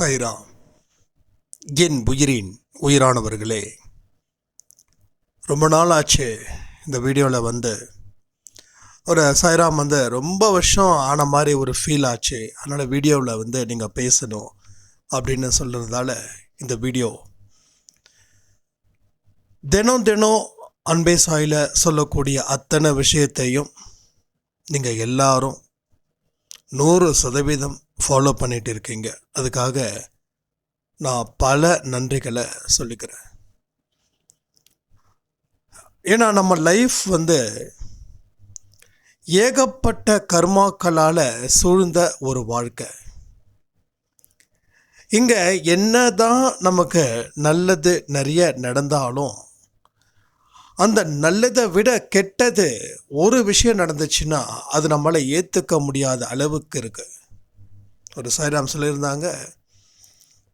சைராம். என் உயிரின் உயிரானவர்களே ரொம்ப நாள் ஆச்சு இந்த வீடியோவில் வந்து. ஒரு சைராம் வந்து ரொம்ப வருஷம் ஆன மாதிரி ஒரு ஃபீல் ஆச்சு. அதனால் வீடியோவில் வந்து நீங்கள் பேசணும் அப்படின்னு சொல்கிறதால இந்த வீடியோ. தினம் தினம் அன்பே சாயில் சொல்லக்கூடிய அத்தனை விஷயத்தையும் நீங்கள் எல்லாரும் நூறு சதவீதம் ஃபாலோ பண்ணிட்டு இருக்கீங்க. அதுக்காக நான் பல நன்றிகளை சொல்லிக்கிறேன். ஏன்னா நம்ம லைஃப் வந்து ஏகப்பட்ட கர்மாக்களால் சூழ்ந்த ஒரு வாழ்க்கை. இங்கே என்ன தான் நமக்கு நல்லது நிறைய நடந்தாலும் அந்த நல்லதை விட கெட்டது ஒரு விஷயம் நடந்துச்சுன்னா அது நம்மளை ஏற்றுக்க முடியாத அளவுக்கு இருக்கு. ஒரு சாய்ராம் சொல்லியிருந்தாங்க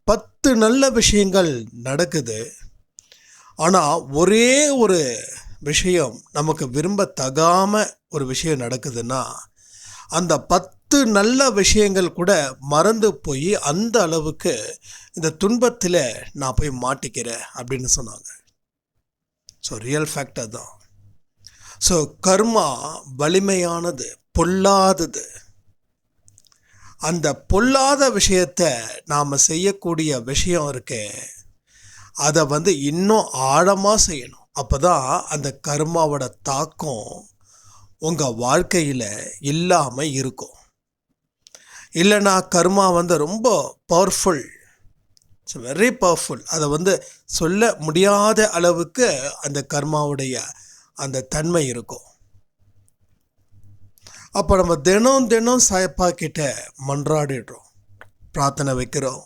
பத்து நல்ல விஷயங்கள் நடக்குது ஆனால் ஒரே ஒரு விஷயம் நமக்கு விரும்பத்தகாம ஒரு விஷயம் நடக்குதுன்னா அந்த பத்து நல்ல விஷயங்கள் கூட மறந்து போய் அந்த அளவுக்கு இந்த துன்பத்தில் நான் போய் மாட்டிக்கிறேன் அப்படின்னு சொன்னாங்க. ஸோ ரியல் ஃபேக்டர் தான். ஸோ கர்மா வலிமையானது பொல்லாதது. அந்த பொல்லாத விஷயத்தை நாம் செய்யக்கூடிய விஷயம் இருக்கே அதை வந்து இன்னும் ஆழமாக செய்யணும். அப்போ தான் அந்த கர்மாவோட தாக்கம் உங்கள் வாழ்க்கையில் இல்லாமல் இருக்கும். இல்லைனா கர்மா வந்து ரொம்ப பவர்ஃபுல் இட்ஸ் வெரி பவர்ஃபுல் அதை வந்து சொல்ல முடியாத அளவுக்கு அந்த கர்மாவுடைய அந்த தன்மை இருக்கும். அப்போ நம்ம தினம் தினம் சாயப்பா கிட்ட மன்றாடிடுறோம். பிரார்த்தனை வைக்கிறோம்.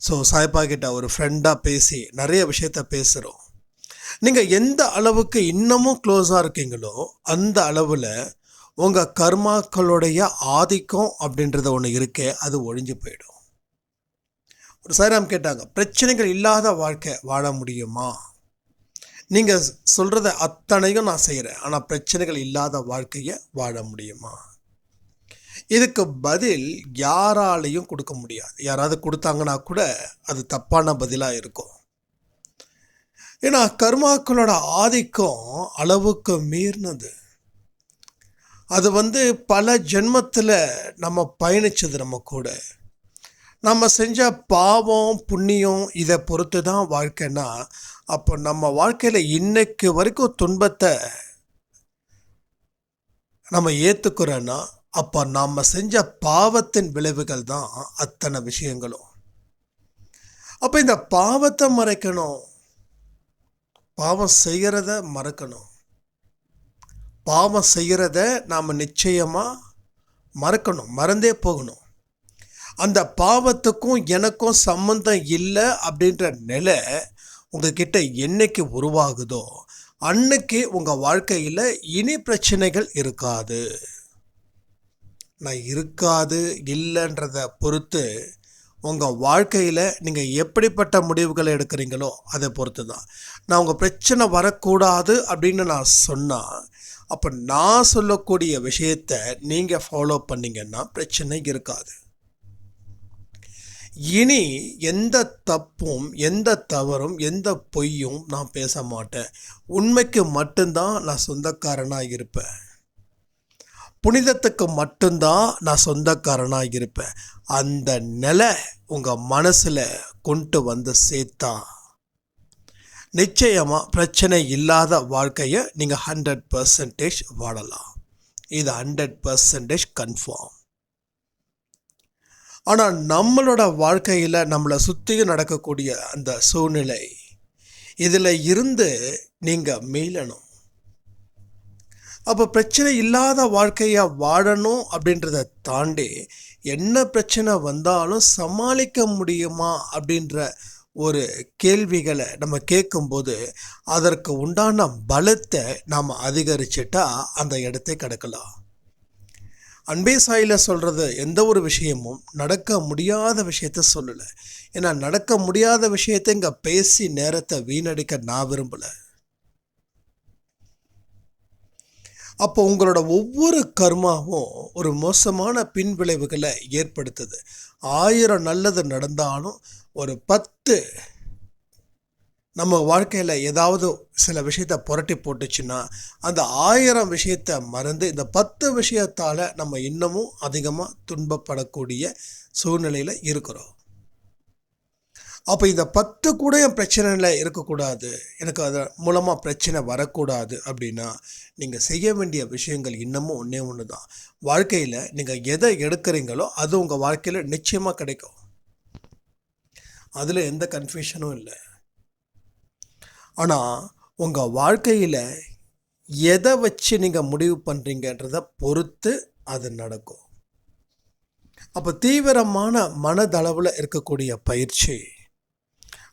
ஸோ சாயப்பா கிட்ட ஒரு ஃப்ரெண்டாக பேசி நிறைய விஷயத்த பேசுகிறோம் நீங்கள் எந்த அளவுக்கு இன்னமும் க்ளோஸாக இருக்கீங்களோ அந்த அளவில் உங்கள் கர்மாக்களுடைய ஆதிக்கம் அப்படின்றது ஒன்று இருக்கே அது ஒழிஞ்சு போயிடும். ஒரு சாய்ராம் கேட்டாங்க பிரச்சனைகள் இல்லாத வாழ்க்கை வாழ முடியுமா? நீங்கள் சொல்கிறத அத்தனையும் நான் செய்கிறேன் ஆனால் பிரச்சனைகள் இல்லாத வாழ்க்கையை வாழ முடியுமா? இதுக்கு பதில் யாராலையும் கொடுக்க முடியாது. யாராவது கொடுத்தாங்கன்னா கூட அது தப்பான பதிலாக இருக்கும். ஏன்னா கர்மாக்களோட ஆதிக்கம் அளவுக்கு மீறினது. அது வந்து பல ஜென்மத்தில் நம்ம பயணிச்சது நம்ம கூட. நம்ம செஞ்ச பாவம் புண்ணியம் இதை பொறுத்து தான் வாழ்க்கைன்னா அப்போ நம்ம வாழ்க்கையில் இன்னைக்கு வரைக்கும் துன்பத்தை நம்ம ஏற்றுக்கிறோன்னா அப்போ நாம் செஞ்ச பாவத்தின் விளைவுகள் தான் அத்தனை விஷயங்களும். அப்போ இந்த பாவத்தை மறைக்கணும். பாவம் செய்கிறத மறக்கணும். பாவம் செய்கிறத நாம் நிச்சயமாக மறக்கணும். மறந்தே போகணும். அந்த பாவத்துக்கும் எனக்கும் சம்மந்தம் இல்லை அப்படின்ற நிலை உங்ககிட்ட என்னைக்கு உருவாகுதோ அன்னைக்கு உங்கள் வாழ்க்கையில் இனி பிரச்சனைகள் இருக்காது. நான் இருக்காது இல்லைன்றத பொறுத்து உங்கள் வாழ்க்கையில் நீங்கள் எப்படிப்பட்ட முடிவுகளை எடுக்கிறீங்களோ அதை பொறுத்து தான் நான் உங்கள் பிரச்சனை வரக்கூடாது அப்படின்னு நான் சொன்னால் அப்போ நான் சொல்லக்கூடிய விஷயத்தை நீங்கள் ஃபாலோ பண்ணிங்கன்னா பிரச்சனை இருக்காது. இனி எந்த தப்பும் எந்த தவறும் எந்த பொய்யும் நான் பேச மாட்டேன். உண்மைக்கு மட்டும்தான் நான் சொந்தக்காரனாக இருப்பேன். புனிதத்துக்கு மட்டும்தான் நான் சொந்தக்காரனாக இருப்பேன். அந்த நிலை உங்கள் மனசில் கொண்டு வந்து சேர்த்தா நிச்சயமாக பிரச்சனை இல்லாத வாழ்க்கையை நீங்கள் ஹண்ட்ரட் பர்சன்டேஜ் வாழலாம். இது ஹண்ட்ரட் பர்சன்டேஜ் கன்ஃபார்ம் ஆனால் நம்மளோட வாழ்க்கையில் நம்மளை சுற்றியும் நடக்கக்கூடிய அந்த சூழ்நிலை இதில் இருந்து நீங்கள் மீளணும். அப்போ பிரச்சனை இல்லாத வாழ்க்கையை வாழணும் அப்படின்றத தாண்டி என்ன பிரச்சனை வந்தாலும் சமாளிக்க முடியுமா அப்படின்ற ஒரு கேள்விகளை நம்ம கேட்கும்போது அதற்கு உண்டான பலத்தை நாம் அதிகரிச்சிட்டா அந்த இடத்தை கிடக்கலாம். அன்பே சாயில் சொல்கிறது எந்த ஒரு விஷயமும் நடக்க முடியாத விஷயத்த சொல்லலை. ஏன்னா நடக்க முடியாத விஷயத்தை இங்கே பேசி நேரத்தை வீணடிக்க நான் விரும்பலை. அப்போ உங்களோட ஒவ்வொரு கர்மாவும் ஒரு மோசமான பின்விளைவுகளை ஏற்படுத்துது. ஆயிரம் நல்லது நடந்தாலும் ஒரு பத்து நம்ம வாழ்க்கையில் ஏதாவது சில விஷயத்தை புரட்டி போட்டுச்சுன்னா அந்த ஆயிரம் விஷயத்த மறந்து இந்த பத்து விஷயத்தால் நம்ம இன்னமும் அதிகமாக துன்பப்படக்கூடிய சூழ்நிலையில் இருக்கிறோம். அப்போ இந்த பத்து கூட என் பிரச்சனையில் இருக்கக்கூடாது. எனக்கு அது மூலமாக பிரச்சனை வரக்கூடாது அப்படின்னா நீங்கள் செய்ய வேண்டிய விஷயங்கள் இன்னமும் ஒன்றே ஒன்று தான் வாழ்க்கையில் நீங்கள் எதை எடுக்கிறீங்களோ அது உங்கள் வாழ்க்கையில் நிச்சயமாக கிடைக்கும். அதில் எந்த கன்ஃபியூஷனும் இல்லை. ஆனால் உங்கள் வாழ்க்கையில் எதை வச்சு நீங்கள் முடிவு பண்ணுறீங்கன்றத பொறுத்து அது நடக்கும். அப்போ தீவிரமான மனதளவில் இருக்கக்கூடிய பயிற்சி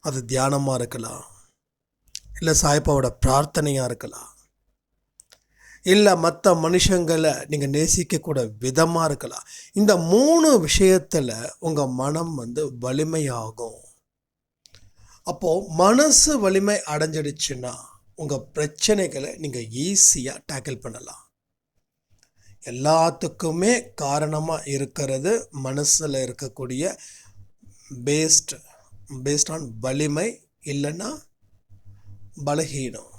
அது தியானமாக இருக்கலாம். இல்லை சாய்ப்பாவோட பிரார்த்தனையாக இருக்கலாம். இல்லை மற்ற மனுஷங்களை நீங்கள் நேசிக்கக்கூட விதமாக இருக்கலாம். இந்த மூணு விஷயத்தில் உங்கள் மனம் வந்து வலிமையாகும். அப்போது மனசு வலிமை அடைஞ்சிடுச்சுன்னா உங்கள் பிரச்சனைகளை நீங்கள் ஈஸியாக டேக்கிள் பண்ணலாம். எல்லாத்துக்குமே காரணமாக இருக்கிறது மனசில் இருக்கக்கூடிய பேஸ்ட் பேஸ்ட் ஆன் வலிமை இல்லைன்னா பலகீனம்.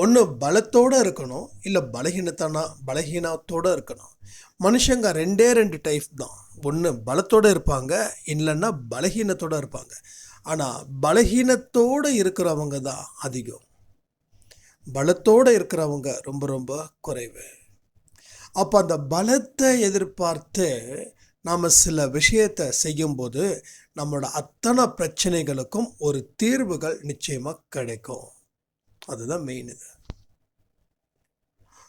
ஒன்று பலத்தோடு இருக்கணும் இல்லை பலகீனத்தானா பலகீனத்தோடு இருக்கணும். மனுஷங்க ரெண்டே ரெண்டு டைப் தான். ஒன்று பலத்தோடு இருப்பாங்க இல்லைன்னா பலகீனத்தோடு இருப்பாங்க. ஆனால் பலகீனத்தோடு இருக்கிறவங்க தான் அதிகம். பலத்தோடு இருக்கிறவங்க ரொம்ப ரொம்ப குறைவு. அப்போ அந்த பலத்தை எதிர்பார்த்து நாம் சில விஷயத்தை செய்யும்போது நம்மளோட அத்தனை பிரச்சனைகளுக்கும் ஒரு தீர்வுகள் நிச்சயமாக கிடைக்கும். அதுதான் மெயின் இது.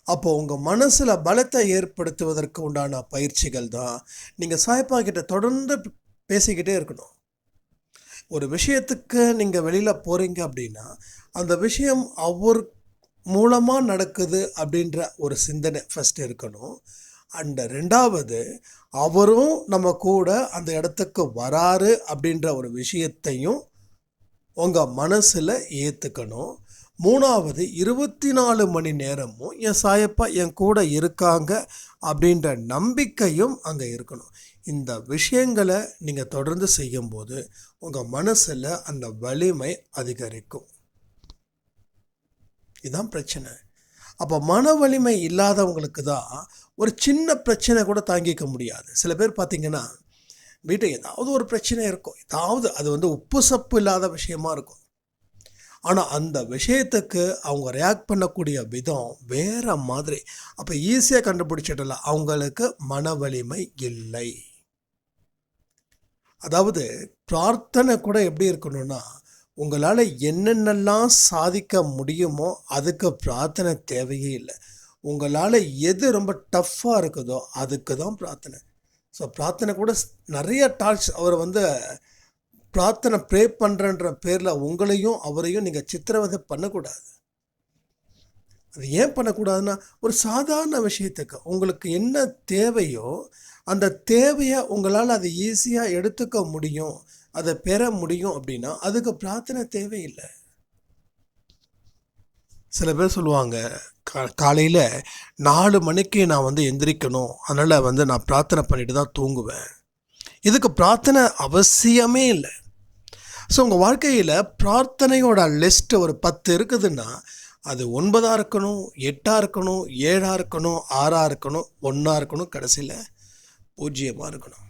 அப்போ உங்கள் மனசில் பலத்தை ஏற்படுத்துவதற்கு உண்டான பயிற்சிகள் தான் நீங்கள் சாய்ப்பா கிட்ட தொடர்ந்து பேசிக்கிட்டே இருக்கணும். ஒரு விஷயத்துக்கு நீங்கள் வெளியில் போகிறீங்க அப்படின்னா அந்த விஷயம் அவர் மூலமாக நடக்குது அப்படின்ற ஒரு சிந்தனை ஃபஸ்ட் இருக்கணும். அண்ட் ரெண்டாவது அவரும் நம்ம கூட அந்த இடத்துக்கு வராரு அப்படின்ற ஒரு விஷயத்தையும் உங்கள் மனசில் ஏற்றுக்கணும் மூணாவது இருபத்தி நாலு மணி நேரமும் என் சாயப்பா என் கூட இருக்காங்க அப்படின்ற நம்பிக்கையும் அங்கே இருக்கணும். இந்த விஷயங்களை நீங்கள் தொடர்ந்து செய்யும்போது உங்கள் மனசில் அந்த வலிமை அதிகரிக்கும். இதுதான் பிரச்சனை. அப்போ மன வலிமை இல்லாதவங்களுக்கு தான் ஒரு சின்ன பிரச்சனை கூட தாங்கிக்க முடியாது. சில பேர் பார்த்தீங்கன்னா வீட்டில் ஏதாவது ஒரு பிரச்சனை இருக்கும். ஏதாவது அது வந்து உப்பு சப்பு இல்லாத விஷயமா இருக்கும். ஆனால் அந்த விஷயத்துக்கு அவங்க ரியாக்ட் பண்ணக்கூடிய விதம் வேற மாதிரி. அப்போ ஈஸியாக கண்டுபிடிச்சிடலாம். அவங்களுக்கு மன வலிமை இல்லை. அதாவது பிரார்த்தனை கூட எப்படி இருக்கணும்னா உங்களால் என்னென்னலாம் சாதிக்க முடியுமோ அதுக்கு பிரார்த்தனை தேவையே இல்லை. உங்களால் எது ரொம்ப டஃப்பாக இருக்குதோ அதுக்கு தான் பிரார்த்தனை. ஸோ பிரார்த்தனை கூட நிறைய டார்ச் அவர் வந்து பிரார்த்தனை ப்ரே பண்ணுறன்ற பேரில் உங்களையும் அவரையும் நீங்கள் சித்திரவதை பண்ணக்கூடாது. அது ஏன் பண்ணக்கூடாதுன்னா ஒரு சாதாரண விஷயத்துக்கு உங்களுக்கு என்ன தேவையோ அந்த தேவையை உங்களால் அதை ஈஸியாக எடுத்துக்க முடியும். அதை பெற முடியும் அப்படின்னா அதுக்கு பிரார்த்தனை தேவையில்லை. சில பேர் சொல்லுவாங்க கா காலையில் நாலு மணிக்கு நான் வந்து எந்திரிக்கணும். அதனால் வந்து நான் பிரார்த்தனை பண்ணிட்டு தான் தூங்குவேன். இதுக்கு பிரார்த்தனை அவசியமே இல்லை. ஸோ உங்கள் வாழ்க்கையில் பிரார்த்தனையோட லிஸ்ட் ஒரு பத்து இருக்குதுன்னா அது ஒன்பதாக இருக்கணும் எட்டாக இருக்கணும் ஏழாக இருக்கணும் ஆறாக இருக்கணும் ஒன்றா இருக்கணும் கடைசியில். பூஜ்ஜியமாக இருக்கணும்.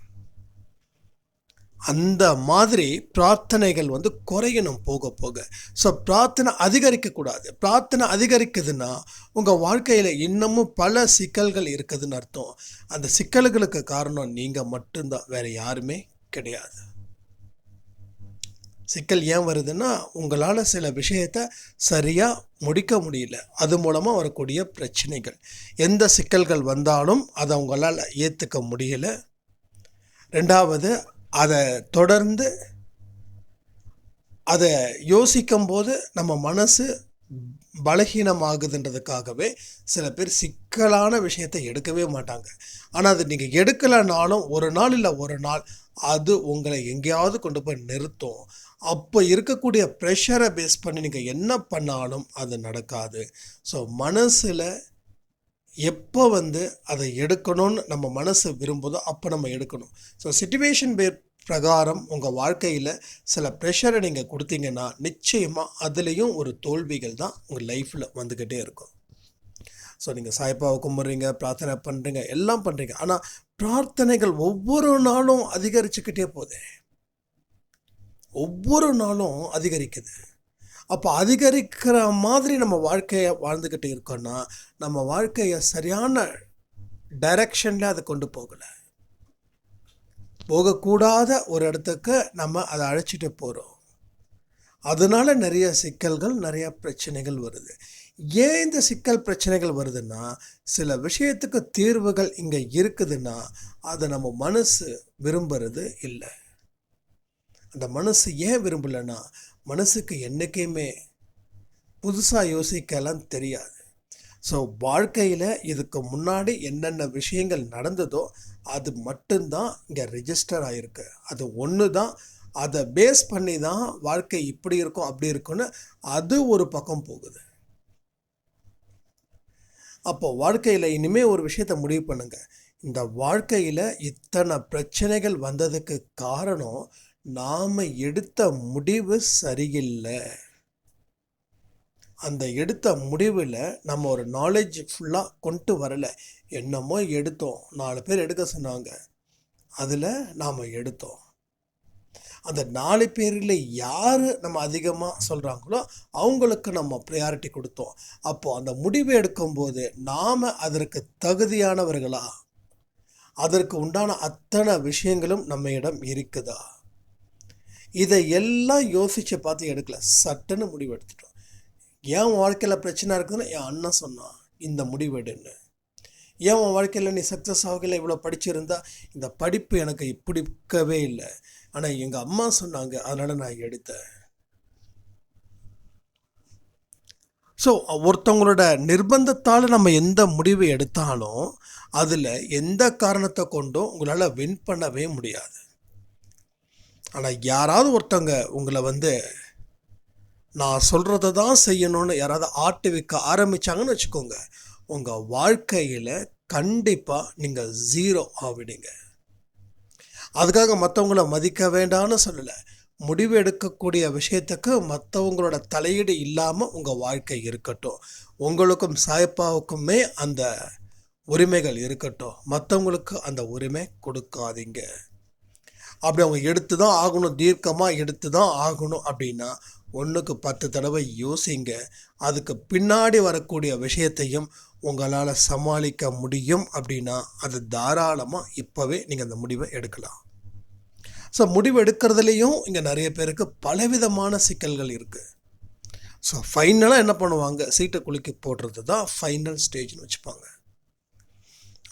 அந்த மாதிரி பிரார்த்தனைகள் வந்து குறையணும் போக போக. ஸோ பிரார்த்தனை அதிகரிக்கக்கூடாது பிரார்த்தனை அதிகரிக்குதுன்னா உங்கள் வாழ்க்கையில் இன்னமும் பல சிக்கல்கள் இருக்குதுன்னு அர்த்தம். அந்த சிக்கல்களுக்கு காரணம் நீங்கள் மட்டும்தான். வேறு யாருமே கிடையாது. சிக்கல் ஏன் வருதுன்னா உங்களால் சில விஷயத்த சரியாக முடிக்க முடியல. அது மூலமாக வரக்கூடிய பிரச்சனைகள். எந்த சிக்கல்கள் வந்தாலும் அதை உங்களால் ஏற்றுக்க முடியல. ரெண்டாவது அதை தொடர்ந்து அதை யோசிக்கும் போது நம்ம மனசு பலகீனமாகுதுன்றதுக்காகவே சில பேர் சிக்கலான விஷயத்தை எடுக்கவே மாட்டாங்க. ஆனால் அது நீங்கள் எடுக்கலைனாலும் ஒரு நாள் இல்லை ஒரு நாள் அது உங்களை எங்கேயாவது கொண்டு போய் நிறுத்தும். அப்போ இருக்கக்கூடிய ப்ரெஷரை பேஸ் பண்ணி நீங்கள் என்ன பண்ணாலும் அது நடக்காது. ஸோ மனசில் எப்போ வந்து அதை எடுக்கணும்னு நம்ம மனசு விரும்புதோ அப்போ நம்ம எடுக்கணும். ஸோ சுச்சுவேஷன் பே பிரகாரம் உங்கள் வாழ்க்கையில் சில ப்ரெஷரை நீங்கள் கொடுத்தீங்கன்னா நிச்சயமாக அதுலேயும் ஒரு தோல்விகள் தான் உங்கள் லைஃப்பில் வந்துக்கிட்டே இருக்கும். ஸோ நீங்கள் சாய்ப்பாவை கும்பிட்றீங்க பிரார்த்தனை பண்ணுறீங்க எல்லாம் பண்ணுறீங்க ஆனால் பிரார்த்தனைகள் ஒவ்வொரு நாளும் அதிகரிச்சுக்கிட்டே போகுது. ஒவ்வொரு நாளும் அதிகரிக்குது. அப்போ அதிகரிக்கிற மாதிரி நம்ம வாழ்க்கையை வாழ்ந்துக்கிட்டு இருக்கோன்னா நம்ம வாழ்க்கையை சரியான டைரக்ஷனில் அதை கொண்டு போகலை. போகக்கூடாத ஒரு இடத்துக்கு நம்ம அதை அழைச்சிட்டு போகிறோம் அதனால நிறைய சிக்கல்கள் நிறைய பிரச்சனைகள் வருது. ஏன் இந்த சிக்கல் பிரச்சனைகள் வருதுன்னா சில விஷயத்துக்கு தீர்வுகள் இங்கே இருக்குதுன்னா அதை நம்ம மனசு விரும்புறது இல்லை. அந்த மனசு ஏன் விரும்பலைன்னா மனசுக்கு என்றைக்குமே புதுசாக யோசிக்கலாம் தெரியாது. ஸோ வாழ்க்கையில் இதுக்கு முன்னாடி என்னென்ன விஷயங்கள் நடந்ததோ அது மட்டும்தான் இங்கே ரிஜிஸ்டர் ஆகிருக்கு அது ஒன்று தான் அதை பேஸ் பண்ணி தான் வாழ்க்கை இப்படி இருக்கும் அப்படி இருக்கும்னு அது ஒரு பக்கம் போகுது. அப்போ வாழ்க்கையில் இனிமேல் ஒரு விஷயத்த முடிவு பண்ணுங்கள் இந்த வாழ்க்கையில் இத்தனை பிரச்சனைகள் வந்ததுக்கு காரணம் நாம் எடுத்த முடிவு சரியில்லை. அந்த எடுத்த முடிவில் நம்ம ஒரு நாலேஜ் ஃபுல்லாக கொண்டு வரலை. என்னமோ எடுத்தோம். நாலு பேர் எடுக்க சொன்னாங்க. அதில் நாம் எடுத்தோம். அந்த நாலு பேரில் யார் நம்ம அதிகமாக சொல்கிறாங்களோ அவங்களுக்கு நம்ம ப்ரையாரிட்டி கொடுத்தோம். அப்போது அந்த முடிவு எடுக்கும்போது நாம் அதற்கு தகுதியானவர்களா? அதற்கு உண்டான அத்தனை விஷயங்களும் நம்ம இடம் இருக்குதா? இதை எல்லாம் யோசித்து பார்த்து எடுக்கல. சட்டுன்னு முடிவு எடுத்துட்டோம். ஏன் வாழ்க்கையில் பிரச்சனை இருக்குதுன்னு என் அண்ணன் சொன்னான் இந்த முடிவு எடுன்னு. ஏன் உன் வாழ்க்கையில் நீ சக்ஸஸ் ஆகல இவ்வளோ படிச்சிருந்தா? இந்த படிப்பு எனக்கு பிடிக்கவே இல்லை. ஆனால் எங்கள் அம்மா சொன்னாங்க அதனால் நான் எடுத்தேன். ஸோ ஒருத்தவங்களோட நிர்பந்தத்தால் நம்ம எந்த முடிவு எடுத்தாலும் அதில் எந்த காரணத்தை கொண்டும் உங்களால் வின் பண்ணவே முடியாது. ஆனால் யாராவது ஒருத்தவங்க உங்களை வந்து நான் சொல்கிறத தான் செய்யணும்னு யாராவது ஆட்டு விற்க ஆரம்பித்தாங்கன்னு வச்சுக்கோங்க உங்கள் வாழ்க்கையில் கண்டிப்பாக நீங்கள் ஜீரோ ஆவிடுங்க. அதுக்காக மற்றவங்கள மதிக்க வேண்டாம்னு சொல்லலை. முடிவு எடுக்கக்கூடிய விஷயத்துக்கு மற்றவங்களோட தலையீடு இல்லாமல் உங்கள் வாழ்க்கை இருக்கட்டும். உங்களுக்கும் சாய்ப்பாவுக்குமே அந்த உரிமைகள் இருக்கட்டும். மற்றவங்களுக்கு அந்த உரிமை கொடுக்காதீங்க. அப்படி அவங்க எடுத்து தான் ஆகணும் தீர்க்கமாக எடுத்து தான் ஆகணும் அப்படின்னா ஒன்றுக்கு பத்து தடவை யோசிங்க. அதுக்கு பின்னாடி வரக்கூடிய விஷயத்தையும் உங்களால் சமாளிக்க முடியும் அப்படின்னா அது தாராளமாக இப்போவே நீங்கள் அந்த முடிவை எடுக்கலாம். ஸோ முடிவு எடுக்கிறதுலேயும் இங்கே நிறைய பேருக்கு பலவிதமான சிக்கல்கள் இருக்குது ஸோ ஃபைனலாக என்ன பண்ணுவாங்க? சீட்டை குலுக்கி போடுறது தான் ஃபைனல் ஸ்டேஜ்னு வச்சுப்பாங்க.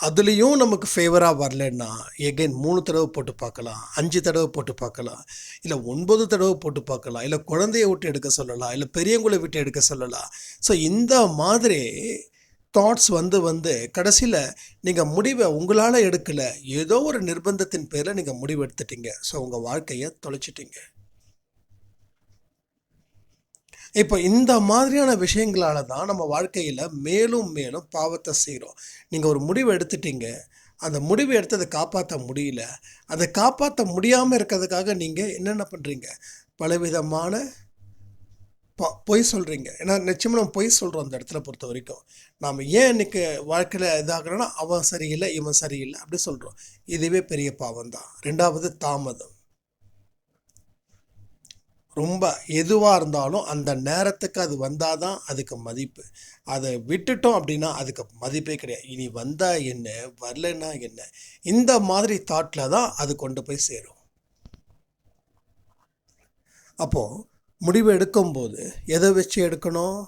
அதுலேயும் நமக்கு ஃபேவராக வரலன்னா எகைன் மூணு தடவை போட்டு பார்க்கலாம் அஞ்சு தடவை போட்டு பார்க்கலாம் இல்லை ஒன்பது தடவை போட்டு பார்க்கலாம் இல்லை குழந்தைய விட்டு எடுக்க சொல்லலாம் இல்லை பெரியவங்களை விட்டு எடுக்க சொல்லலாம். ஸோ இந்த மாதிரி தாட்ஸ் வந்து வந்து கடைசியில் நீங்கள் முடிவை உங்களால் எடுக்கலை ஏதோ ஒரு நிர்பந்தத்தின் பேரில் நீங்கள் முடிவு எடுத்துட்டீங்க. ஸோ உங்கள் வாழ்க்கையை தொலைச்சிட்டீங்க. இப்போ இந்த மாதிரியான விஷயங்களால தான் நம்ம வாழ்க்கையில் மேலும் மேலும் பாவத்தை செய்கிறோம் நீங்கள் ஒரு முடிவு எடுத்துட்டீங்க. அந்த முடிவு எடுத்து அதை காப்பாற்ற முடியல. அதை காப்பாற்ற முடியாமல் இருக்கிறதுக்காக நீங்கள் என்னென்ன பண்ணுறீங்க பலவிதமான ப பொய் சொல்கிறீங்க ஏன்னா நிச்சயமாக நம்ம பொய் சொல்கிறோம் அந்த இடத்துல பொறுத்த வரைக்கும். நாம் ஏன் இன்னைக்கு வாழ்க்கையில் இதாகிறோன்னா அவன் சரியில்லை இவன் சரியில்லை அப்படி சொல்கிறோம் இதுவே பெரிய பாவம் தான் ரெண்டாவது தாமதம். ரொம்ப எதுவாக இருந்தாலும் அந்த நேரத்துக்கு அது வந்தால் தான் அதுக்கு மதிப்பு. அதை விட்டுட்டோம் அப்படின்னா அதுக்கு மதிப்பே கிடையாது. இனி வந்தால் என்ன வரலன்னா என்ன? இந்த மாதிரி தாட்டில் தான் அது கொண்டு போய் சேரும். அப்போது முடிவு எடுக்கும்போது எதை வச்சு எடுக்கணும்?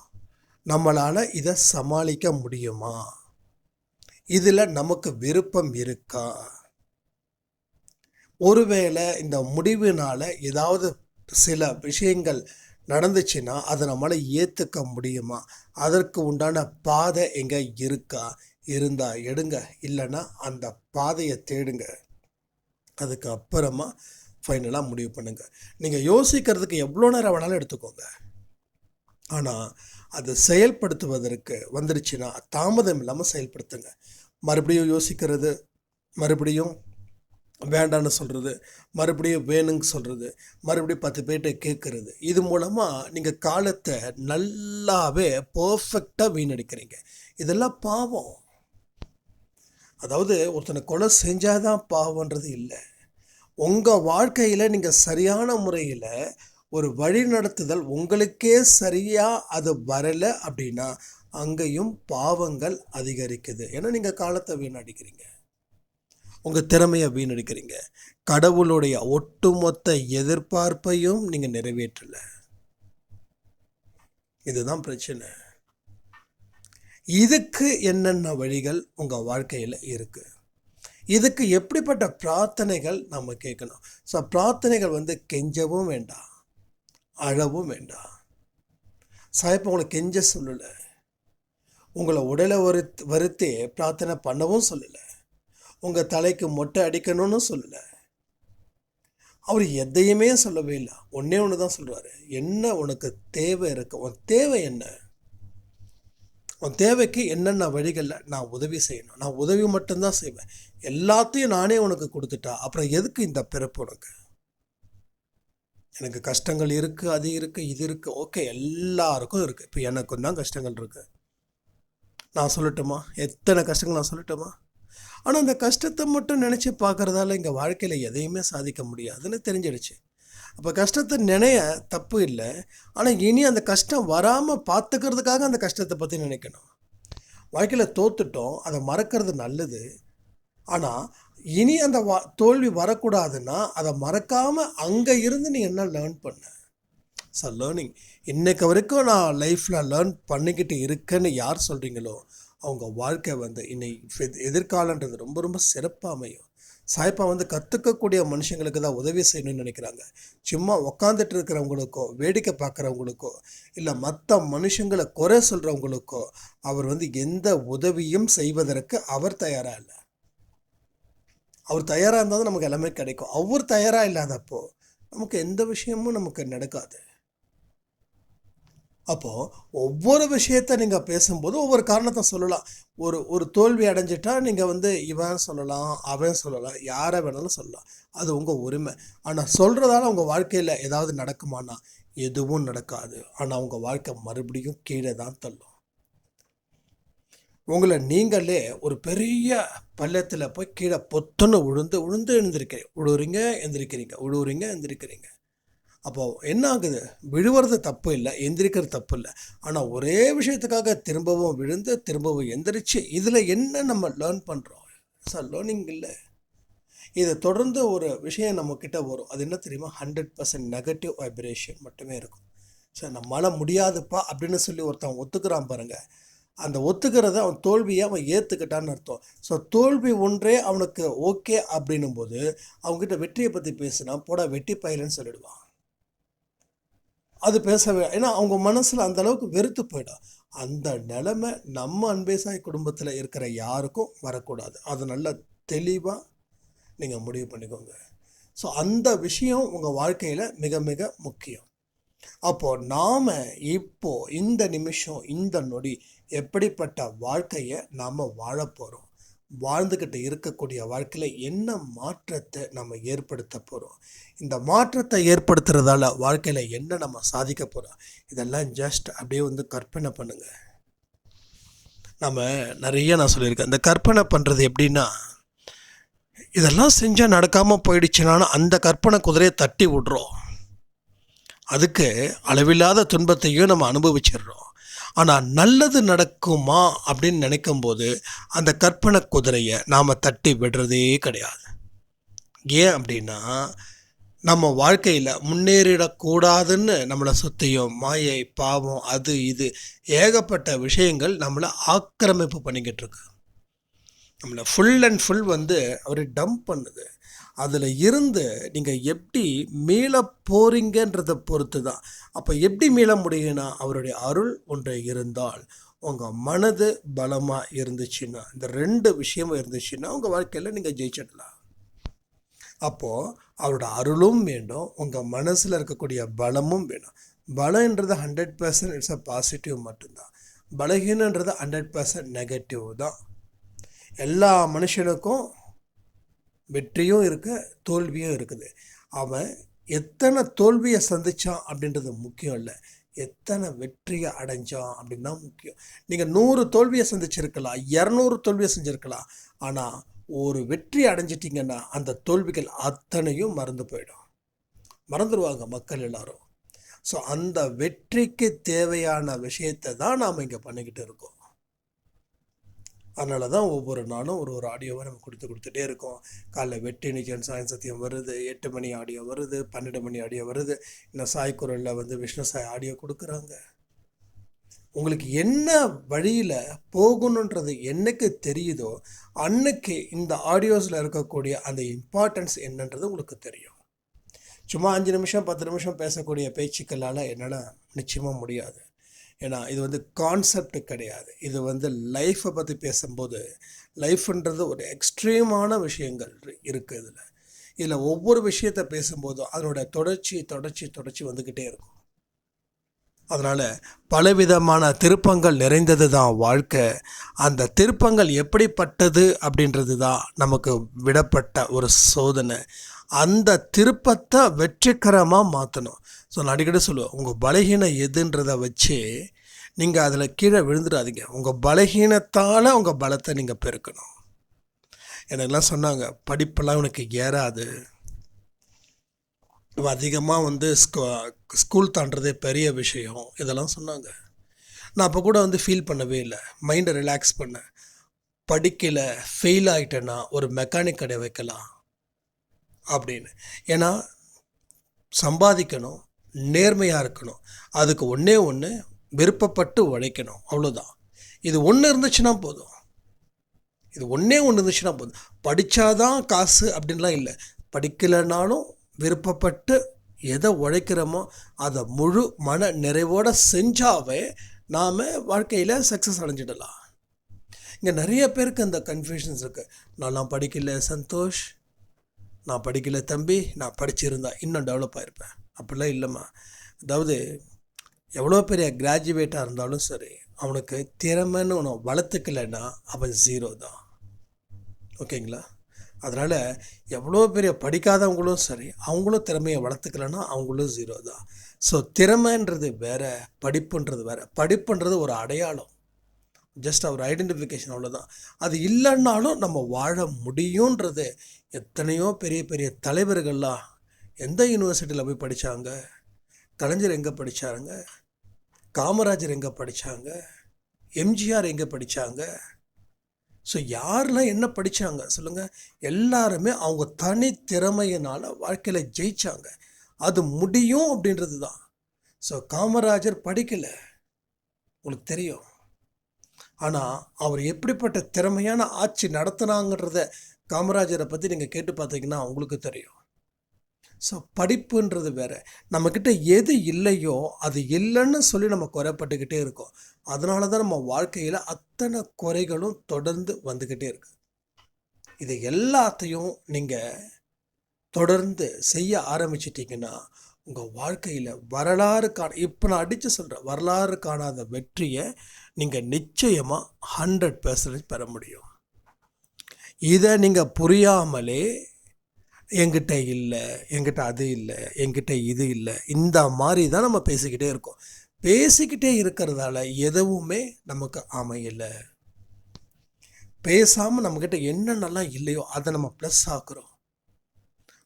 நம்மளால் இதை சமாளிக்க முடியுமா? இதில் நமக்கு விருப்பம் இருக்கா? ஒருவேளை இந்த முடிவினால் ஏதாவது சில விஷயங்கள் நடந்துச்சுன்னா அதை நம்மளால் ஏற்றுக்க முடியுமா? அதற்கு உண்டான பாதை எங்கே இருக்கா? இருந்தால் எடுங்க. இல்லைன்னா அந்த பாதையை தேடுங்க. அதுக்கப்புறமா ஃபைனலாக முடிவு பண்ணுங்கள் நீங்கள் யோசிக்கிறதுக்கு எவ்வளோ நேரம் வேணாலும் எடுத்துக்கோங்க. ஆனால் அதை செயல்படுத்துவதற்கு வந்துருச்சுன்னா தாமதம் இல்லாமல் செயல்படுத்துங்க. மறுபடியும் யோசிக்கிறது மறுபடியும் வேண்டான்னு சொல்கிறது மறுபடியும் வேணுங்க சொல்கிறது மறுபடியும் பத்து பேர்கிட்ட கேட்குறது இது மூலமாக நீங்கள் காலத்தை நல்லாவே பர்ஃபெக்டாக வீணடிக்கிறீங்க. இதெல்லாம் பாவம். அதாவது ஒருத்தனை கொலை செஞ்சால் தான் பாவன்றது இல்லை. உங்கள் வாழ்க்கையில் நீங்கள் சரியான முறையில் ஒரு வழி நடத்துதல் உங்களுக்கே சரியாக அது வரலை அப்படின்னா அங்கேயும் பாவங்கள் அதிகரிக்குது. ஏன்னா நீங்கள் காலத்தை வீணடிக்கிறீங்க. உங்கள் திறமையை வீணடிக்கிறீங்க. கடவுளுடைய ஒட்டுமொத்த எதிர்பார்ப்பையும் நீங்கள் நிறைவேற்றலை. இதுதான் பிரச்சனை. இதுக்கு என்னென்ன வழிகள் உங்கள் வாழ்க்கையில் இருக்குது இதுக்கு எப்படிப்பட்ட பிரார்த்தனைகள் நம்ம கேட்கணும். ஸோ பிரார்த்தனைகள் வந்து கெஞ்சவும் வேண்டாம். அழவும் வேண்டாம். சாயப்ப உங்களை கெஞ்ச சொல்லலை. உங்களை உடலை வருத் வருத்தே பிரார்த்தனை பண்ணவும் சொல்லலை. உங்கள் தலைக்கு மொட்டை அடிக்கணும்னு சொல்லலை. அவர் எதையுமே சொல்லவே இல்லை. ஒன்றே ஒன்று தான் சொல்கிறாரு என்ன உனக்கு தேவை இருக்கு? உன் தேவை என்ன? உன் தேவைக்கு என்னென்ன வழிகளில் நான் உதவி செய்யணும்? நான் உதவி மட்டும்தான் செய்வேன். எல்லாத்தையும் நானே உனக்கு கொடுத்துட்டா? அப்புறம் எதுக்கு இந்த பிறப்பு உனக்கு? எனக்கு கஷ்டங்கள் இருக்குது அது இருக்குது இது இருக்குது ஓகே எல்லாருக்கும் இருக்குது இப்போ எனக்கும் தான் கஷ்டங்கள் இருக்குது நான் சொல்லட்டுமா? எத்தனை கஷ்டங்கள் நான் சொல்லட்டுமா? ஆனால் அந்த கஷ்டத்தை மட்டும் நினச்சி பார்க்குறதால இங்கே வாழ்க்கையில் எதையுமே சாதிக்க முடியாதுன்னு தெரிஞ்சிடுச்சு. அப்போ கஷ்டத்தை நினைய தப்பு இல்லை. ஆனால் இனி அந்த கஷ்டம் வராமல் பார்த்துக்கிறதுக்காக அந்த கஷ்டத்தை பற்றி நினைக்கணும். வாழ்க்கையில் தோத்துட்டோம். அதை மறக்கிறது நல்லது. ஆனால் இனி அந்த வா தோல்வி வரக்கூடாதுன்னா அதை மறக்காமல் அங்கே இருந்து நீ என்ன லேர்ன் பண்ண? சார் லேர்னிங் இன்றைக்கு வரைக்கும் நான் லைஃப்பில் லேர்ன் பண்ணிக்கிட்டு இருக்கேன்னு யார் சொல்கிறீங்களோ அவங்க வாழ்க்கை வந்து இன்னைக்கு எதிர்காலன்றது ரொம்ப ரொம்ப சிறப்பாக அமையும். சாய்ப்பா வந்து கற்றுக்கக்கூடிய மனுஷங்களுக்கு தான் உதவி செய்யணும்னு நினைக்கிறாங்க. சும்மா உக்காந்துட்டு இருக்கிறவங்களுக்கோ வேடிக்கை பார்க்குறவங்களுக்கோ இல்லை மற்ற மனுஷங்களை குறை சொல்கிறவங்களுக்கோ அவர் வந்து எந்த உதவியும் செய்வதற்கு அவர் தயாராக இல்லை. அவர் தயாராக இருந்தால் தான் நமக்கு எல்லாமே கிடைக்கும். அவர் தயாராக இல்லாதப்போ நமக்கு எந்த விஷயமும் நமக்கு நடக்காது. அப்போது ஒவ்வொரு விஷயத்த நீங்கள் பேசும்போது ஒவ்வொரு காரணத்தை சொல்லலாம். ஒரு ஒரு தோல்வி அடைஞ்சிட்டா நீங்கள் வந்து இவன் சொல்லலாம் அவன் சொல்லலாம் யாரை வேணாலும் சொல்லலாம். அது உங்கள் உரிமை. ஆனால் சொல்கிறதால உங்கள் வாழ்க்கையில் ஏதாவது நடக்குமானா எதுவும் நடக்காது. ஆனால் உங்கள் வாழ்க்கை மறுபடியும் கீழே தான் தள்ளும். உங்களை நீங்களே ஒரு பெரிய பள்ளத்தில் போய் கீழே பொத்துன்னு விழுந்து உழுந்து எழுந்திருக்கிறீங்க. உழுவுறீங்க எந்திரிக்கிறீங்க. உழுவுறீங்க எந்திரிக்கிறீங்க. அப்போது என்ன ஆகுது? விழுவுறது தப்பு இல்லை எந்திரிக்கிறது தப்பு இல்லை. ஆனால் ஒரே விஷயத்துக்காக திரும்பவும் விழுந்து திரும்பவும் எந்திரிச்சு இதில் என்ன நம்ம லேர்ன் பண்ணுறோம் சார் லேர்னிங் இல்லை. இதை தொடர்ந்து ஒரு விஷயம் நம்மக்கிட்ட வரும். அது என்ன தெரியுமா? ஹண்ட்ரட் பர்சன்ட் நெகட்டிவ் வைப்ரேஷன் மட்டுமே இருக்கும். சார் நம்மளால் முடியாதுப்பா அப்படின்னு சொல்லி ஒருத்தன் ஒத்துக்கிறான் பாருங்கள் அந்த ஒத்துக்கிறத அவன் தோல்வியை அவன் ஏற்றுக்கிட்டான்னு அர்த்தம். ஸோ தோல்வி ஒன்றே அவனுக்கு ஓகே அப்படின்னும் போது அவங்ககிட்ட வெற்றியை பற்றி பேசினா போட வெட்டி பயிலன்னு சொல்லிடுவான். அது பேசவே ஏன்னா அவங்க மனசில் அந்த அளவுக்கு வெறுத்து போயிடும். அந்த நிலைமை நம்ம அன்பேசாய் குடும்பத்தில் இருக்கிற யாருக்கும் வரக்கூடாது. அது நல்ல தெளிவாக நீங்கள் முடிவு பண்ணிக்கோங்க. ஸோ அந்த விஷயம் உங்கள் வாழ்க்கையில் மிக மிக முக்கியம். அப்போது நாம் இப்போ இந்த நிமிஷம் இந்த நொடி எப்படிப்பட்ட வாழ்க்கையை நாம் வாழ போகிறோம் வாழ்ந்துக்கிட்டு இருக்கக்கூடிய வாழ்க்கையில் என்ன மாற்றத்தை நம்ம ஏற்படுத்த போகிறோம் இந்த மாற்றத்தை ஏற்படுத்துறதால வாழ்க்கையில் என்ன நம்ம சாதிக்க போகிறோம் இதெல்லாம் ஜஸ்ட் அப்படியே வந்து கற்பனை பண்ணுங்கள் நம்ம நிறைய நான் சொல்லியிருக்கேன். இந்த கற்பனை பண்ணுறது எப்படின்னா இதெல்லாம் செஞ்சால் நடக்காமல் போயிடுச்சுனாலும் அந்த கற்பனை குதிரையை தட்டி விட்றோம். அதுக்கு அளவில்லாத துன்பத்தையும் நம்ம அனுபவிச்சிடுறோம். ஆனால் நல்லது நடக்குமா அப்படின்னு நினைக்கும்போது அந்த கற்பனை குதிரையை நாம் தட்டி விடுறதே கிடையாது. ஏன் அப்படின்னா நம்ம வாழ்க்கையில் முன்னேறிடக்கூடாதுன்னு நம்மளை சுற்றியும் மாயை பாவம் அது இது ஏகப்பட்ட விஷயங்கள் நம்மளை ஆக்கிரமிப்பு பண்ணிக்கிட்டு இருக்கு. நம்மளை ஃபுல் அண்ட் ஃபுல் வந்து அவர் டம்ப் பண்ணுது. அதில் இருந்து நீங்கள் எப்படி மீள போகிறீங்கன்றதை பொறுத்து தான் அப்போ எப்படி மீள முடியும்னா அவருடைய அருள் ஒன்று இருந்தால் உங்கள் மனது பலமாக இருந்துச்சுன்னா இந்த ரெண்டு விஷயமும் இருந்துச்சுன்னா உங்கள் வாழ்க்கையில் நீங்கள் ஜெயிச்சிடலாம். அப்போது அவரோட அருளும் வேண்டும் உங்கள் மனசில் இருக்கக்கூடிய பலமும் வேணும். பலன்றது hundred percent it's a positive மட்டும்தான். பலகீனன்றது ஹண்ட்ரட் பர்சன்ட் நெகட்டிவ் தான். எல்லா மனுஷனுக்கும் வெற்றியும் இருக்கு தோல்வியும் இருக்குது. அவன் எத்தனை தோல்வியை சந்திச்சான் அப்படின்றது முக்கியம் இல்லை. எத்தனை வெற்றியை அடைஞ்சான் அப்படின்னா முக்கியம். நீங்கள் நூறு தோல்வியை சந்திச்சிருக்கலாம் இரநூறு தோல்வியை செஞ்சுருக்கலாம் ஆனால் ஒரு வெற்றி அடைஞ்சிட்டிங்கன்னா அந்த தோல்விகள் அத்தனையும் மறந்து போயிடும். மறந்துடுவாங்க மக்கள் எல்லாரும். ஸோ அந்த வெற்றிக்கு தேவையான விஷயத்தை தான் நாம் இங்கே பண்ணிக்கிட்டு இருக்கோம். அதனால தான் ஒவ்வொரு நாளும் ஒரு ஒரு ஆடியோவை நம்ம கொடுத்து கொடுத்துட்டே இருக்கோம். காலைல வெற்றி நிக்கன் சாயம் சத்தியம் வருது எட்டு மணி ஆடியோ வருது பன்னெண்டு மணி ஆடியோ வருது. இன்னும் சாய் குரலில் வந்து விஷ்ணு சாய் ஆடியோ கொடுக்குறாங்க. உங்களுக்கு என்ன வழியில் போகணுன்றது என்னைக்கு தெரியுதோ அன்னைக்கு இந்த ஆடியோஸில் இருக்கக்கூடிய அந்த இம்பார்ட்டன்ஸ் என்னன்றது உங்களுக்கு தெரியும். சும்மா அஞ்சு நிமிஷம் பத்து நிமிஷம் பேசக்கூடிய பேச்சுக்களால் என்னால் நிச்சயமாக முடியாது. ஏன்னா இது வந்து கான்செப்ட் கிடையாது. இது வந்து லைஃப்பை பற்றி பேசும்போது லைஃப்ன்றது ஒரு எக்ஸ்ட்ரீமான விஷயங்கள் இருக்குது இதில். இதில் ஒவ்வொரு விஷயத்தை பேசும்போதும் அதனோட தொடர்ச்சி தொடர்ச்சி தொடர்ச்சி வந்துக்கிட்டே இருக்கும். அதனால் பலவிதமான திருப்பங்கள் நிறைந்தது தான் வாழ்க்கை. அந்த திருப்பங்கள் எப்படிப்பட்டது அப்படின்றது தான் நமக்கு விடப்பட்ட ஒரு சோதனை. அந்த திருப்பத்தை வெற்றிகரமாக மாற்றணும் ஸோ நான் அடிக்கடி சொல்லுவேன் உங்கள் பலகீனம் எதுன்றதை வச்சு நீங்கள் அதில் கீழே விழுந்துடாதீங்க. உங்கள் பலகீனத்தால் உங்கள் பலத்தை நீங்கள் பெருக்கணும். எனக்கெல்லாம் சொன்னாங்க படிப்பெல்லாம் உனக்கு ஏறாது. அதிகமாக வந்து ஸ்கூ ஸ்கூல் தாண்டதே பெரிய விஷயம். இதெல்லாம் சொன்னாங்க. நான் அப்போ கூட வந்து ஃபீல் பண்ணவே இல்லை. மைண்டை ரிலாக்ஸ் பண்ணேன். படிக்கலை ஃபெயில் ஆகிட்டேன்னா ஒரு மெக்கானிக் கடை வைக்கலாம். அப்படின்னு. ஏன்னா சம்பாதிக்கணும் நேர்மையாக இருக்கணும். அதுக்கு ஒன்றே ஒன்று விருப்பப்பட்டு உழைக்கணும். அவ்வளோதான் இது ஒன்று இருந்துச்சுன்னா போதும். இது ஒன்றே ஒன்று இருந்துச்சுன்னா போதும். படித்தாதான் காசு அப்படின்லாம் இல்லை. படிக்கலைனாலும் விருப்பப்பட்டு எதை உழைக்கிறோமோ அதை முழு மன நிறைவோடு செஞ்சாவே நாம் வாழ்க்கையில் சக்ஸஸ் அடைஞ்சிடலாம். இங்கே நிறைய பேருக்கு அந்த கன்ஃபியூஷன்ஸ் இருக்குது நான்லாம் படிக்கல சந்தோஷ். நான் படிக்கல தம்பி நான் படிச்சிருந்தா இன்னும் டெவலப் ஆகிருப்பேன் அப்படிலாம் இல்லைம்மா. அதாவது எவ்வளோ பெரிய கிராஜுவேட்டாக இருந்தாலும் சரி அவனுக்கு திறமைன்னு ஒன்று வளர்த்துக்கலைன்னா அவன் ஜீரோ தான். ஓகேங்களா? அதனால் எவ்வளோ பெரிய படிக்காதவங்களும் சரி அவங்களும் திறமையை வளர்த்துக்கலன்னா அவங்களும் ஜீரோ தான். ஸோ திறமைன்றது வேறு படிப்புன்றது வேற. படிப்புன்றது ஒரு அடையாளம். ஜஸ்ட் அவர் ஐடென்டிஃபிகேஷன் அவ்வளோதான் அது இல்லைன்னாலும் நம்ம வாழ முடியுன்றது எத்தனையோ பெரிய பெரிய தலைவர்கள்லாம் எந்த யூனிவர்சிட்டியில் போய் படித்தாங்க கலைஞர் எங்கே படித்தாருங்க காமராஜர் எங்கே படித்தாங்க எம்ஜிஆர் எங்கே படித்தாங்க ஸோ யாரெல்லாம் என்ன படித்தாங்க சொல்லுங்கள் எல்லாருமே அவங்க தனி திறமையினால் வாழ்க்கையில் ஜெயித்தாங்க அது முடியும் அப்படின்றது தான் ஸோ காமராஜர் படிக்கலை. உங்களுக்கு தெரியும். ஆனால் அவர் எப்படிப்பட்ட திறமையான ஆட்சி நடத்தினாங்கன்றத காமராஜரை பற்றி நீங்கள் கேட்டு பார்த்தீங்கன்னா உங்களுக்கு தெரியும். ஸோ படிப்புன்றது வேறு. நம்மக்கிட்ட எது இல்லையோ அது இல்லைன்னு சொல்லி நம்ம குறைப்பட்டுக்கிட்டே இருக்கோம். அதனால தான் நம்ம வாழ்க்கையில் அத்தனை குறைகளும் தொடர்ந்து வந்துக்கிட்டே இருக்கு. இது எல்லாத்தையும் நீங்கள் தொடர்ந்து செய்ய ஆரம்பிச்சிட்டிங்கன்னா உங்கள் வாழ்க்கையில் வரலாறு காண இப்போ நான் அடித்து சொல்கிறேன் வரலாறு காணாத வெற்றியை நீங்கள் நிச்சயமாக ஹண்ட்ரட் பர்சன்டேஜ் பெற முடியும். இதை நீங்கள் புரியாமலே என்கிட்ட இல்லை என்கிட்ட அது இல்லை என்கிட்ட இது இல்லை இந்த மாதிரி தான் நம்ம பேசிக்கிட்டே இருக்கோம். பேசிக்கிட்டே இருக்கிறதால எதுவுமே நமக்கு அமையலை. பேசாமல் நம்மக்கிட்ட என்னென்னலாம் இல்லையோ அதை நம்ம ப்ளஸ் ஆக்குறோம்.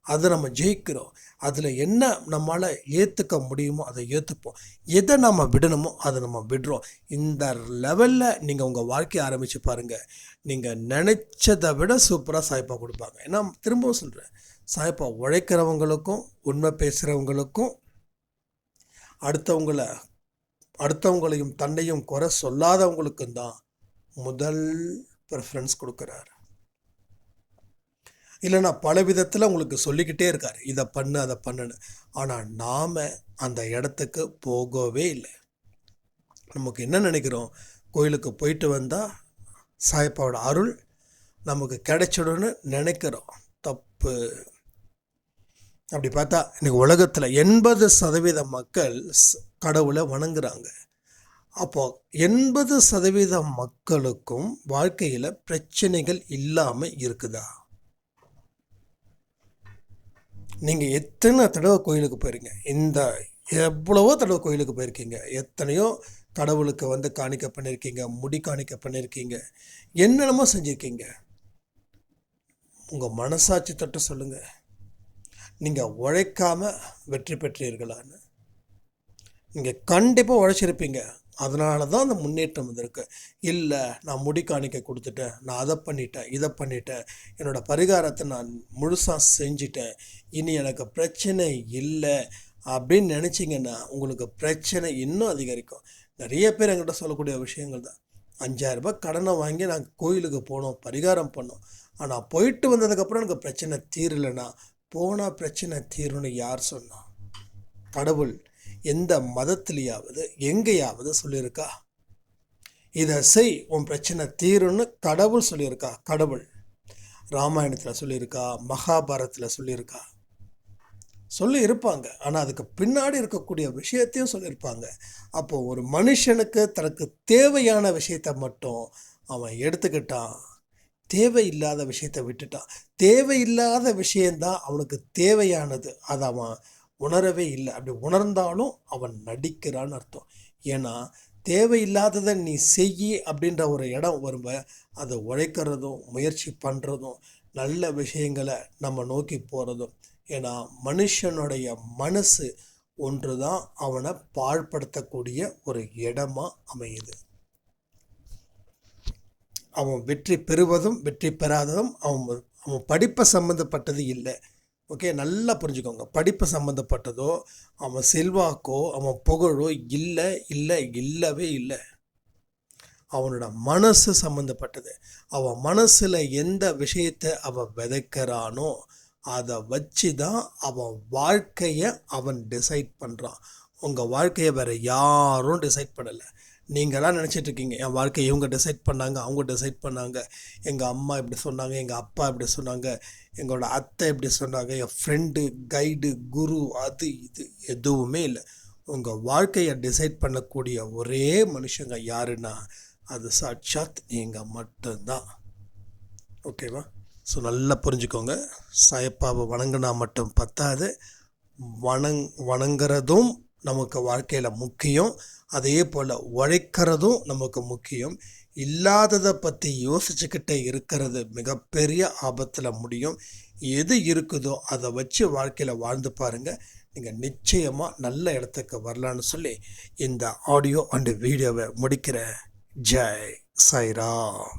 அதை நம்ம ஜெயிக்கிறோம். அதில் என்ன நம்மளால் ஏற்றுக்க முடியுமோ அதை ஏற்றுப்போம் எதை நம்ம விடணுமோ அதை நம்ம விடுறோம். இந்த லெவலில் நீங்கள் உங்கள் வாழ்க்கையை ஆரம்பித்து பாருங்கள் நீங்கள் நினச்சதை விட சூப்பராக சாய்ப்பா கொடுப்பாங்க. ஏன்னா திரும்பவும் சொல்கிறேன் சாய்ப்பா உழைக்கிறவங்களுக்கும் உண்மை பேசுகிறவங்களுக்கும் அடுத்தவங்கள அடுத்தவங்களையும் தன்னையும் குறை சொல்லாதவங்களுக்கும் தான் முதல் ப்ரிஃபரன்ஸ் கொடுக்குறாரு. இல்லைன்னா பல விதத்தில் உங்களுக்கு சொல்லிக்கிட்டே இருக்கார். இதை பண்ணு அதை பண்ணுன்னு. ஆனால் நாம் அந்த இடத்துக்கு போகவே இல்லை. நமக்கு என்ன நினைக்கிறோம்? கோயிலுக்கு போயிட்டு வந்தால் சாயப்பாவோட அருள் நமக்கு கிடைச்சிடும்னு நினைக்கிறோம். தப்பு. அப்படி பார்த்தா இன்னைக்கு உலகத்தில் எண்பது சதவீத மக்கள் கடவுளை வணங்குறாங்க. அப்போ எண்பது சதவீத மக்களுக்கும் வாழ்க்கையில் பிரச்சனைகள் இல்லாமல் இருக்குதா? நீங்கள் எத்தனை தடவை கோயிலுக்கு போயிருங்க? இந்த எவ்வளவோ தடவை கோயிலுக்கு போயிருக்கீங்க. எத்தனையோ கடவுளுக்கு வந்து காணிக்க பண்ணியிருக்கீங்க முடி காணிக்க பண்ணியிருக்கீங்க என்னென்னமோ செஞ்சுருக்கீங்க. உங்கள் மனசாட்சி தொட்டு சொல்லுங்கள் நீங்கள் உழைக்காம வெற்றி பெற்றீர்களான்னு. நீங்கள் கண்டிப்பாக உழைச்சிருப்பீங்க. அதனால தான் அந்த முன்னேற்றம் வந்திருக்கு. இல்லை நான் முடி காணிக்க கொடுத்துட்டேன் நான் அதை பண்ணிட்டேன் இதை பண்ணிட்டேன் என்னோடய பரிகாரத்தை நான் முழுசாக செஞ்சிட்டேன் இனி எனக்கு பிரச்சனை இல்லை அப்படின்னு நினச்சிங்கன்னா உங்களுக்கு பிரச்சனை இன்னும் அதிகரிக்கும். நிறைய பேர் எங்கிட்ட சொல்லக்கூடிய விஷயங்கள் தான். அஞ்சாயிரரூபா கடனை வாங்கி நாங்கள் கோயிலுக்கு போனோம் பரிகாரம் பண்ணோம். ஆனால் போயிட்டு வந்ததுக்கப்புறம் எனக்கு பிரச்சனை தீரலைன்னா போனால் பிரச்சனை தீரும்னு யார் சொன்னால் கடவுள். எந்த மதத்திலேயாவது எங்கேயாவது சொல்லியிருக்கா? இதை செய் உன் பிரச்சனை தீரும்னு கடவுள் சொல்லியிருக்கா கடவுள். ராமாயணத்தில் சொல்லியிருக்கா மகாபாரத்தில் சொல்லியிருக்கா. சொல்லி இருப்பாங்க. ஆனால் அதுக்கு பின்னாடி இருக்கக்கூடிய விஷயத்தையும் சொல்லியிருப்பாங்க. அப்போது ஒரு மனுஷனுக்கு தனக்கு தேவையான விஷயத்தை மட்டும் அவன் எடுத்துக்கிட்டான். தேவையில்லாத விஷயத்தை விட்டுட்டான். தேவையில்லாத விஷயந்தான் அவனுக்கு தேவையானது. அதை அவன் உணரவே இல்லை. அப்படி உணர்ந்தாலும் அவன் நடிக்கிறான்னு அர்த்தம். ஏன்னா தேவையில்லாததை நீ செய் அப்படின்ற ஒரு இடம் வரும்ப அதை உழைக்கிறதும் முயற்சி பண்ணுறதும் நல்ல விஷயங்களை நம்ம நோக்கி போகிறதும் ஏன்னா மனுஷனுடைய மனசு ஒன்று தான் அவனை பாழ்படுத்தக்கூடிய ஒரு இடமா அமையுது. அவன் வெற்றி பெறுவதும் வெற்றி பெறாததும் அவன் அவன் படிப்பை சம்மந்தப்பட்டது இல்லை. ஓகே நல்லா புரிஞ்சுக்கோங்க. படிப்பு சம்மந்தப்பட்டதோ அவன் செல்வாக்கோ அவன் புகழோ இல்லை இல்லை இல்லவே இல்லை. அவனோட மனசு சம்மந்தப்பட்டது அவன் மனசில் எந்த விஷயத்தை அவன் விதைக்கிறானோ அதை வச்சு தான் அவன் வாழ்க்கையை அவன் டிசைட் பண்ணுறான் உங்கள் வாழ்க்கையை வேறு யாரும் டிசைட் பண்ணலை. நீங்களாம் நினச்சிட்ருக்கீங்க என் வாழ்க்கையை இவங்க டிசைட் பண்ணாங்க அவங்க டிசைட் பண்ணாங்க எங்கள் அம்மா இப்படி சொன்னாங்க எங்கள் அப்பா இப்படி சொன்னாங்க எங்களோட அத்தை இப்படி சொன்னாங்க என் ஃப்ரெண்டு கைடு குரு அது இது எதுவுமே இல்லை. உங்கள் வாழ்க்கையை டிசைட் பண்ணக்கூடிய ஒரே மனுஷங்க யாருன்னா அது சாட்சாத் நீங்கள் மட்டும்தான். ஓகேவா ஸோ நல்லா புரிஞ்சுக்கோங்க. சாயப்பாவை வணங்கினா மட்டும் பத்தாது. வணங் வணங்குறதும் நமக்கு வாழ்க்கையில் முக்கியம். அதே போல் உழைக்கிறதும் நமக்கு முக்கியம். இல்லாததை பற்றி யோசிச்சுக்கிட்டே இருக்கிறது மிகப்பெரிய ஆபத்தில் முடியும். எது இருக்குதோ அதை வச்சு வாழ்க்கையில் வாழ்ந்து பாருங்கள் நீங்கள் நிச்சயமாக நல்ல இடத்துக்கு வரலான்னு சொல்லி இந்த ஆடியோ அண்டு வீடியோவை முடிக்கிற ஜெய் சாய்ராம்.